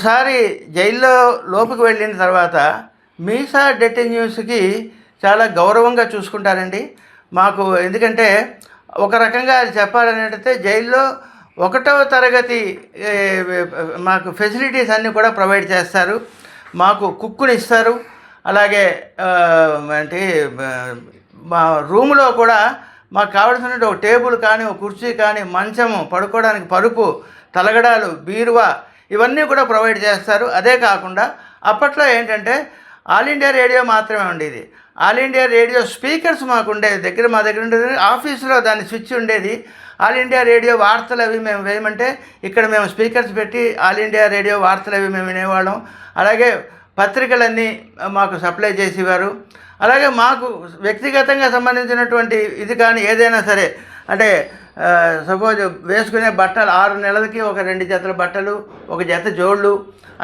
ఒకసారి జైల్లో లోపుకి వెళ్ళిన తర్వాత మీసా డెటెన్యూస్కి చాలా గౌరవంగా చూసుకుంటారండి. మాకు ఎందుకంటే ఒక రకంగా అది జైల్లో ఒకటవ తరగతి మాకు ఫెసిలిటీస్ అన్నీ కూడా ప్రొవైడ్ చేస్తారు. మాకు కుక్కుని ఇస్తారు. అలాగే అంటే ఏంటి మా రూములో కూడా మాకు కావలసిన ఒక టేబుల్ కానీ ఒక కుర్చీ కానీ మంచము పడుకోవడానికి పరుపు తలగడాలు బీరువా ఇవన్నీ కూడా ప్రొవైడ్ చేస్తారు. అదే కాకుండా అప్పట్లో ఏంటంటే ఆల్ ఇండియా రేడియో మాత్రమే ఉండేది. ఆల్ ఇండియా రేడియో స్పీకర్స్ మాకు ఉండేది దగ్గర మా దగ్గర ఉండేది. ఆఫీసులో దాని స్విచ్ ఉండేది. ఆల్ ఇండియా రేడియో వార్తలు అవి మేము వేయమంటే ఇక్కడ మేము స్పీకర్స్ పెట్టి ఆల్ ఇండియా రేడియో వార్తలు అవి మేము వినేవాళ్ళం. అలాగే పత్రికలన్నీ మాకు సప్లై చేసేవారు. అలాగే మాకు వ్యక్తిగతంగా సంబంధించినటువంటి ఇది కానీ ఏదైనా సరే అంటే సపోజ్ వేసుకునే బట్టలు ఆరు నెలలకి ఒక రెండు జతల బట్టలు ఒక జత జోళ్ళు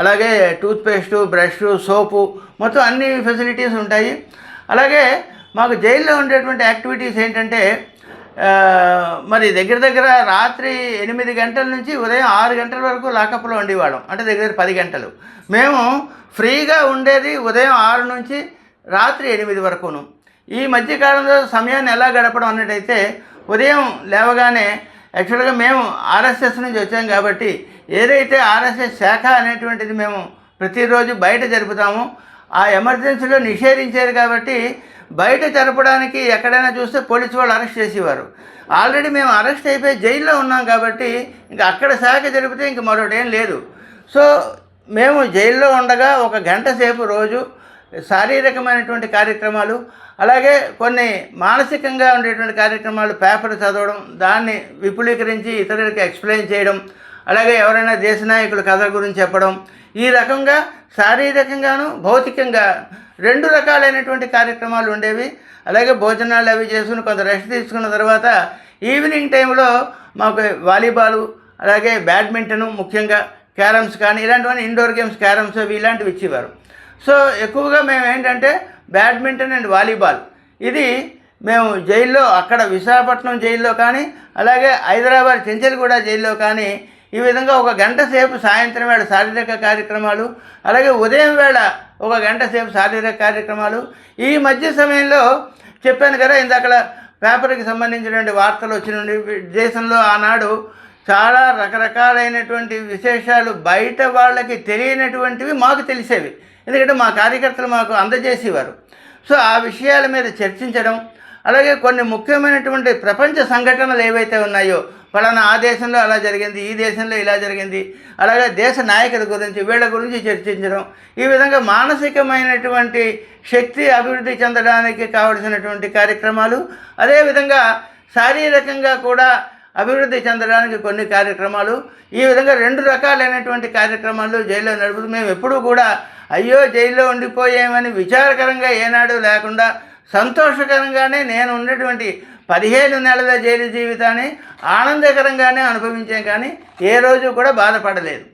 అలాగే టూత్పేస్టు బ్రష్ సోపు మొత్తం అన్ని ఫెసిలిటీస్ ఉంటాయి. అలాగే మాకు జైల్లో ఉండేటువంటి యాక్టివిటీస్ ఏంటంటే మరి దగ్గర దగ్గర రాత్రి ఎనిమిది గంటల నుంచి ఉదయం ఆరు గంటల వరకు లాకప్లో ఉండేవాళ్ళం. అంటే దగ్గర దగ్గర పది గంటలు. మేము ఫ్రీగా ఉండేది ఉదయం ఆరు నుంచి రాత్రి ఎనిమిది వరకును. ఈ మధ్యకాలంలో సమయాన్ని ఎలా గడపడం అన్నట్టయితే ఉదయం లేవగానే యాక్చువల్గా మేము ఆర్ఎస్ఎస్ నుంచి వచ్చాం కాబట్టి ఏదైతే ఆర్ఎస్ఎస్ శాఖ అనేటువంటిది మేము ప్రతిరోజు బయట జరుపుతాము ఆ ఎమర్జెన్సీలో నిషేధించారు కాబట్టి బయట జరపడానికి ఎక్కడైనా చూస్తే పోలీసు వాళ్ళు అరెస్ట్ చేసేవారు. ఆల్రెడీ మేము అరెస్ట్ అయిపోయి జైల్లో ఉన్నాం కాబట్టి ఇంకా అక్కడ శాఖ జరిపితే ఇంక మరొకటి ఏం లేదు. సో మేము జైల్లో ఉండగా ఒక గంట సేపు రోజు శారీరకమైనటువంటి కార్యక్రమాలు అలాగే కొన్ని మానసికంగా ఉండేటువంటి కార్యక్రమాలు పేపర్ చదవడం దాన్ని విపులీకరించి ఇతరులకి ఎక్స్ప్లెయిన్ చేయడం అలాగే ఎవరైనా దేశ నాయకుల కథల గురించి చెప్పడం ఈ రకంగా శారీరకంగాను భౌతికంగా రెండు రకాలైనటువంటి కార్యక్రమాలు ఉండేవి. అలాగే భోజనాలు అవి చేసుకుని కొంత రెస్ట్ తీసుకున్న తర్వాత ఈవినింగ్ టైంలో మాకు వాలీబాలు అలాగే బ్యాడ్మింటను ముఖ్యంగా క్యారమ్స్ కానీ ఇలాంటివన్నీ ఇండోర్ గేమ్స్ క్యారమ్స్ అవి ఇలాంటివి ఇచ్చేవారు. సో ఎక్కువగా మేము ఏంటంటే బ్యాడ్మింటన్ అండ్ వాలీబాల్. ఇది మేము జైల్లో అక్కడ విశాఖపట్నం జైల్లో కానీ అలాగే హైదరాబాద్ చెంచల్గూడ జైల్లో కానీ ఈ విధంగా ఒక గంట సేపు సాయంత్రం వేళ శారీరక కార్యక్రమాలు అలాగే ఉదయం వేళ ఒక గంట సేపు శారీరక కార్యక్రమాలు. ఈ మధ్య సమయంలో చెప్పాను కదా ఇందాక పేపర్కి సంబంధించినటువంటి వార్తలు వచ్చిన దేశంలో ఆనాడు చాలా రకరకాలైనటువంటి విశేషాలు బయట వాళ్ళకి తెలియనటువంటివి మాకు తెలిసేవి. ఎందుకంటే మా కార్యకర్తలు మాకు అందజేసేవారు. సో ఆ విషయాల మీద చర్చించడం అలాగే కొన్ని ముఖ్యమైనటువంటి ప్రపంచ సంఘటనలు ఏవైతే ఉన్నాయో ఫలానా ఆ దేశంలో అలా జరిగింది ఈ దేశంలో ఇలా జరిగింది అలాగే దేశ నాయకుల గురించి వీళ్ళ గురించి చర్చించడం ఈ విధంగా మానసికమైనటువంటి శక్తి అభివృద్ధి చెందడానికి కావలసినటువంటి కార్యక్రమాలు అదేవిధంగా శారీరకంగా కూడా అభివృద్ధి చెందడానికి కొన్ని కార్యక్రమాలు ఈ విధంగా రెండు రకాలైనటువంటి కార్యక్రమాలు జైల్లో నడుపుతూ మేము ఎప్పుడూ కూడా అయ్యో జైల్లో ఉండిపోయామని విచారకరంగా ఏనాడు లేకుండా సంతోషకరంగానే నేను ఉన్నటువంటి పదిహేను నెలల జైలు జీవితాన్ని ఆనందకరంగానే అనుభవించాం కానీ ఏ రోజు కూడా బాధపడలేదు.